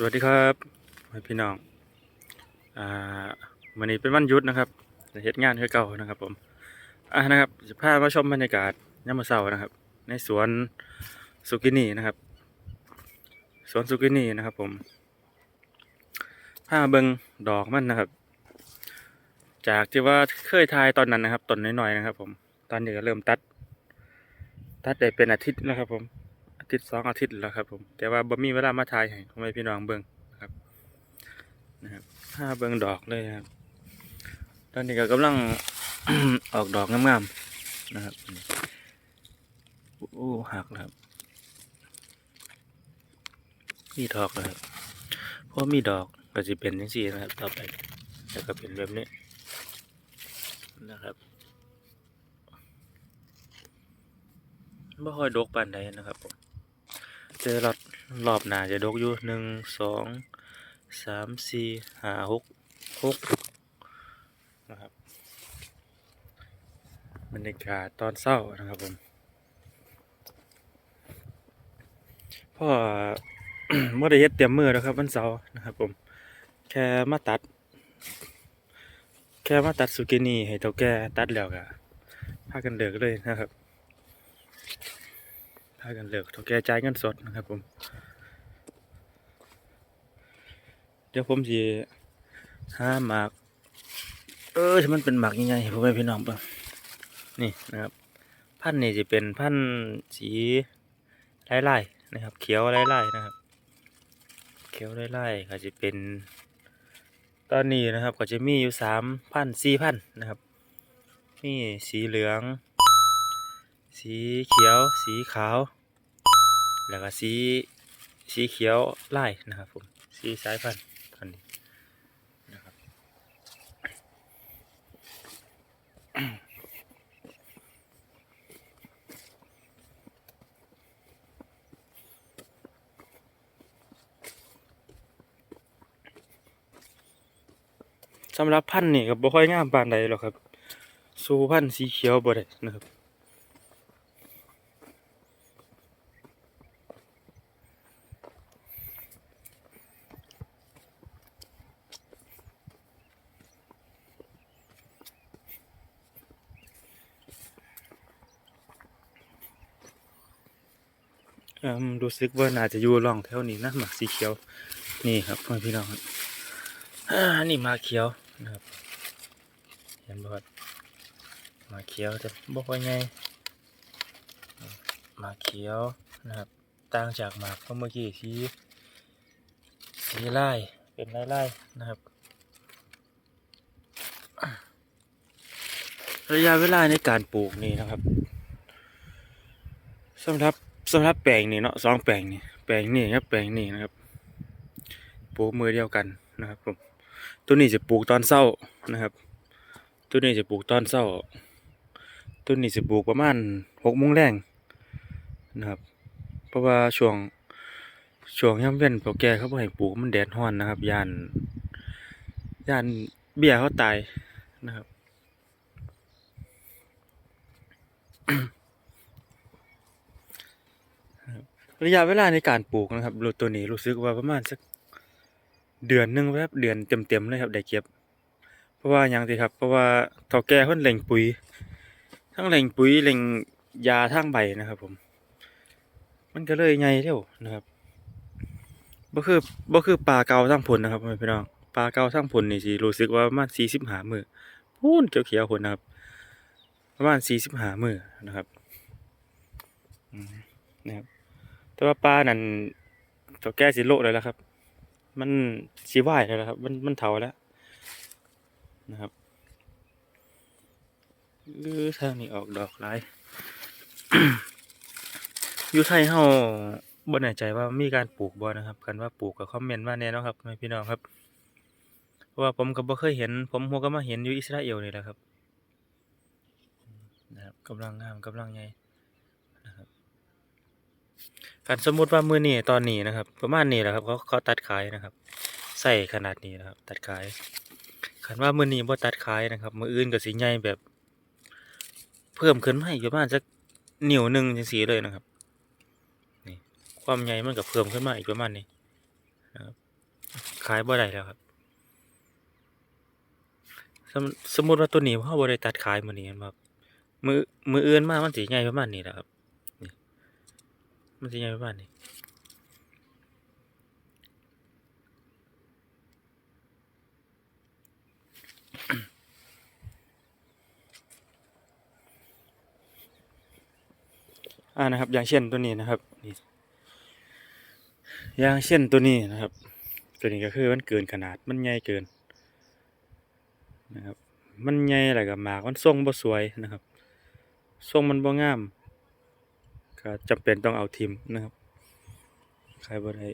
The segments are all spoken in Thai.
สวัสดีครับพี่น้อง อ่าวันนี้เป็นวันหยุดนะครับเฮ็ดงานคือเก่านะครับผมอ่านะครับจะพามาชมบรรยากาศยามมื้อเช้านะครับ ในสวนสุกินีนะครับ สวนสุกินีนะครับ ผมพาเบิ่งดอกมันนะครับ จากที่ว่าเคยทายตอนนั้นนะครับต้นน้อยๆนะครับ ผม ตอนนี้ก็เริ่มตัด ตัดได้เป็นอาทิตย์แล้วครับ ผม ทิตย์สองอาทิตย์แล้วครับ ผม แต่ว่าบ่มีเวลามาถ่ายให้พ่อแม่พี่น้องเบิ่งนะครับ นะครับถ้าเบิ่งดอกเลยครับ ตอนนี้ก็กำลัง ออกดอกงามๆนะครับ โอ้หักครับมีดอกแล้วครับเพราะมีดอกก็จะเป็นอย่างนี้นะครับ ต่อไปแล้วก็เป็นแบบนี้นะครับไม่ค่อยดกปานใดนะครับผม อรอบรอบหนาจะดกอยู่หนึ่งสองสามสี่ห้าหกหกนะครับบรรยากาศตอนเศร้านะครับผมพ่อเมื่อได้เฮ็ดเตรียมมือแล้วครับวันเสาร์นะครับผม แค่มาตัด แค่มาตัดสุกินีให้เท่าแก่ตัดแล้วก็พากันเลิกเลยนะครับ พากันเลิกเท่าแก่จ่ายเงินสดนะครับผม เดี๋ยวผมจะห้าหมาก เออที่มันเป็นหมากยังไงให้พ่อแม่พี่น้องเบ้างนี่นะครับ พันนี่จะเป็นพันสีไล่ๆนะครับ เขียวไล่ๆนะครับ เขียวไล่ๆก็จะเป็น ตอนนี้นะครับ ก็จะมีอยู่สามพันสี่พันนะครับมีสีเหลือง สีเขียว สีขาว แล้วก็สีสีเขียวไล่นะครับผมสีสายพันธุ์พันธุ์นี้นะครับสำหรับพันธุ์นี่ก็บ่ค่อยงามปานใดหรอกครับ สู้พันธุ์สีเขียวบ่ได้นะครับ รู้สึกว่าน่าจะอยู่ร่องแถวนี้นะหมากสีเขียว นี่ครับพ่อพี่น้องครับนี่หมาเขียวนะครับเห็นบ่ครับหมาเขียวแต่บ่ค่อยไงหมาเขียวนะครับต่างจากหมากเมื่อกี้สีสีไลายเป็นไลายลายๆนะครับระยะเวลาในการปลูกนี่นะครับสำหรับ สำหรับแปลงนี่เนาะสองแปลงนี่แปลงนี่ครับแปลงนี่นะครับปลูกมือเดียวกันนะครับผมตัวนี้จะปลูกตอนเช้านะครับ ตัวนี้จะปลูกตอนเช้า ตัวนี้จะปลูกประมาณหกโมงแรงนะครับเพราะว่าช่วงช่วงย่ำเว้นพวกแกเขาบ่ให้ปลูกมันแดดร้อนนะครับยานยานเบี้ยเขาตายนะครับ ระยะเวลาในการปลูกนะครับรถตัวนี้รู้สึกว่าประมาณสักเดือนหนึงครับเดือนเต็มๆเลยครับได้เก็บ เพราะว่าหยังสิครับ เพราะว่าเฒ่าแก่เพิ่นเล็งปุ๋ย ทั้งเล็งปุ๋ยเล็งยาทางใบนะครับ ผม มันก็เลยใหญ่เร็วนะครับบ่คือบ่คือปลาเก่าทางผลนะครับพ่อแม่พี่น้องปลาเก่าทางผลนี่สิรู้สึกว่าประมาณ45มื้อพูนเขียวๆพุ่นนะครับ ประมาณ45มื้อนะครับนะครับ แต่ว่าปลานั่นตัวแก้สิโลเลยแล้วครับ มันสีว่ายเลยแล้วครับ มันมันเถาแล้วนะครับหรือทางนี้ออกดอกหลายอยู่ไทยเฮาบ่แน่ใจว่ามีการปลูกบ่นะครับกันว่าปลูกก็คอมเมนต์มาแน่นะครับพี่น้องครับเพราะว่าผมก็บ่เคยเห็น ผมหัวก็มาเห็นอยู่อิสราเอลนี่แหละครับนะครับกำลังงามกำลังใหญ่นะครับ กันสมมุติว่ามือนี้ตอนนี้นะครับ ประมาณนี้แหละครับเขาเขาตัดขายนะครับ ใส่ขนาดนี้นะครับ ตัดขายคันว่ามือนี้บ่ตัดขายนะครับ มืออื่นก็สิใหญ่แบบ เพิ่มขึ้นมาอีกประมาณสักนิ้วหนึ่งจังซี่เลยนะครับนี่ความใหญ่มันก็เพิ่มขึ้นมาอีกประมาณนี้นะครับขายบ่ได้แล้วครับสมสมมุติว่าตัวนี้เฮาบ่ได้ตัดขายมือนี้นบ่ครับมือมืออื่นมากมันสิใหญ่ประมาณนี้แหละครับ มันสิใหญ่ประมาณนี้อ่านะครับ อย่างเช่นตัวนี้นะครับนี่อย่างเช่นตัวนี้นะครับ ตัวนี้ก็คือมันเกินขนาดมันใหญ่เกินนะครับ มันใหญ่แล้วก็หมากมันทรงบ่สวยนะครับ ทรงมันบ่งาม ก็จำเป็นต้องเอาทิมนะครับขายบ่ได้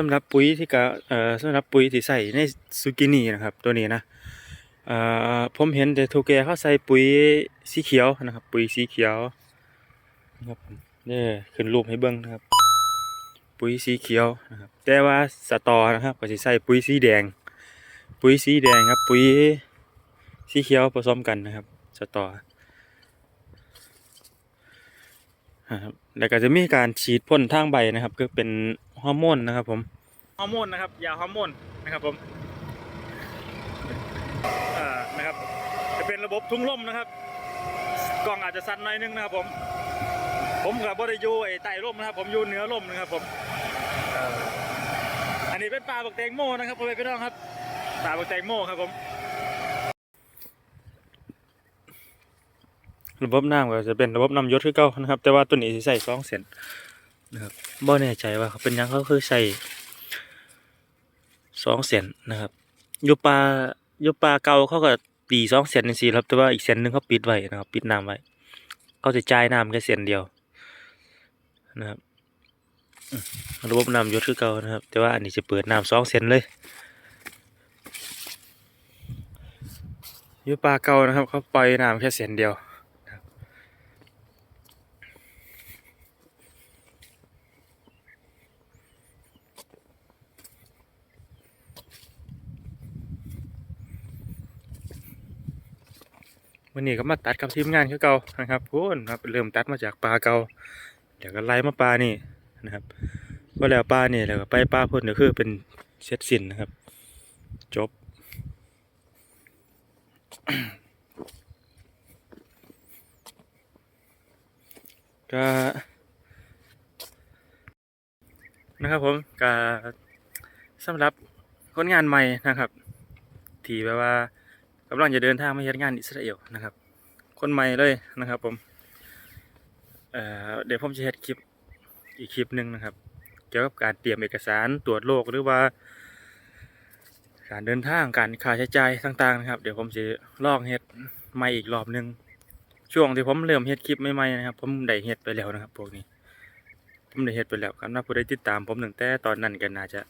สำหรับปุ๋ยที่กะเอ่อสำหรับปุ๋ยที่ใส่ในซูกินี่นะครับ ตัวนี้นะเอ่อผมเห็นแต่ทูแกเขาใส่ปุ๋ยสีเขียวนะครับ ปุ๋ยสีเขียวนะครับ ผมนี่ขึ้นรูปให้เบิ่งนะครับ ปุ๋ยสีเขียวนะครับแต่ว่าสตอนะครับก็สิใส่ปุ๋ยสีแดง ปุ๋ยสีแดงครับ ปุ๋ยสีเขียวผสมกันนะครับ สตอนะครับแล้วก็จะมีการฉีดพ่นทางใบนะครับ ก็เป็นฮอร์โมนนะครับ ผมฮอร์โมนนะครับยาฮอร์โมนนะครับผมนะครับ จะเป็นระบบทุ่งลมนะครับ กล้องอาจจะสั่นหน่อยนึงนะครับผม ผมกับบริยูไอ้ใต้ร่มนะครับ ผมอยู่เหนือร่มนะครับ ผมเอ่ออันนี้เป็นปลาบักแตงโมนะครับพ่อแม่พี่น้องครับปลาบักแตงโมครับผมระบบน้ำก็จะเป็นระบบน้ำหยศคือเก่านะครับ แต่ว่าตัวนี้สิใส่สองเส้นนะครับบ่แน่ใจว่าเขาเป็นหยังเขาคือใส่สองเส้นนะครับอยู่ปลาอยู่ปลาเก่าเขาก็ตีสองเส้นจังซี่ครับแต่ว่าอีกเส้นหนึงเขาปิดไว้นะครับ ปิดน้ำไว้เขาจะจ่ายน้ำแค่เส้นเดียว นะครับระบบน้ำยศคือเก่านะครับ แต่ว่าอันนี้จะเปิดน้ำสองเส้นเลยยูปลาเก่านะครับเขาปล่อยน้ำแค่เส้นเดียววันนี้ก็มาตัดกับทีมงานคือเก่านะครับพูนครับเริ่มตัดมาจากปลาเก่า เดี๋ยวก็ไล่มาปลานี่นะครับก็แล้วปลานี่แล้วก็ไปปลาพ่นก็คือเป็นเสร็จสิ้นนะครับ จบก็นะครับผมก็สำหรับคนงานใหม่นะครับที่แบบว่ากำลังจะเดินทางมาเฮ็ดงานอิสราเอลนะครับ คนใหม่เลยนะครับผม เอ่อเดี๋ยวผมจะเฮ็ดคลิปอีกคลิปหนึ่งนะครับ เกี่ยวกับการเตรียมเอกสารตรวจโรคหรือว่า การเดินทางการค่าใช้จ่ายต่างๆนะครับ เดี๋ยวผมจะลองเฮ็ดใหม่อีกรอบหนึ่งช่วงที่ผมเริ่มเฮ็ดคลิปใหม่ๆนะครับ ผมได้เฮ็ดไปแล้วนะครับ พวกนี้ ผมได้เฮ็ดไปแล้วครับถ้าผู้ใดติดตาม ผมตั้งแต่ตอนนั้นก็น่าจะ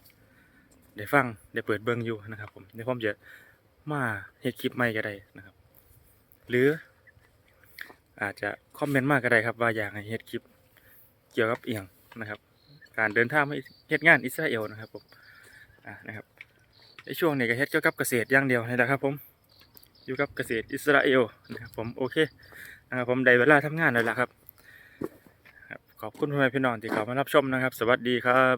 ได้ฟังได้เปิดเบิ่งอยู่นะครับ ผมเดี๋ยวผมจะมาเฮ็ดคลิปใหม่ก็ได้นะครับ หรือ อาจจะคอมเมนต์มากก็ได้ครับว่าอยากให้เฮ็ดคลิปเกี่ยวกับเอียงนะครับ การเดินทางไปเฮ็ดงานอิสราเอลนะครับผมอ่านะครับในช่วงนี้ก็เฮ็ดเกี่ยวกับเกษตรอย่างเดียวนี่แหละครับผมอยู่กับเกษตรอิสราเอลนะครับผมโอเคนะครับผมได้เวลาทำงานแล้วล่ะครับครับขอบคุณพ่อแม่พี่น้องที่เข้ามารับชมนะครับ สวัสดีครับ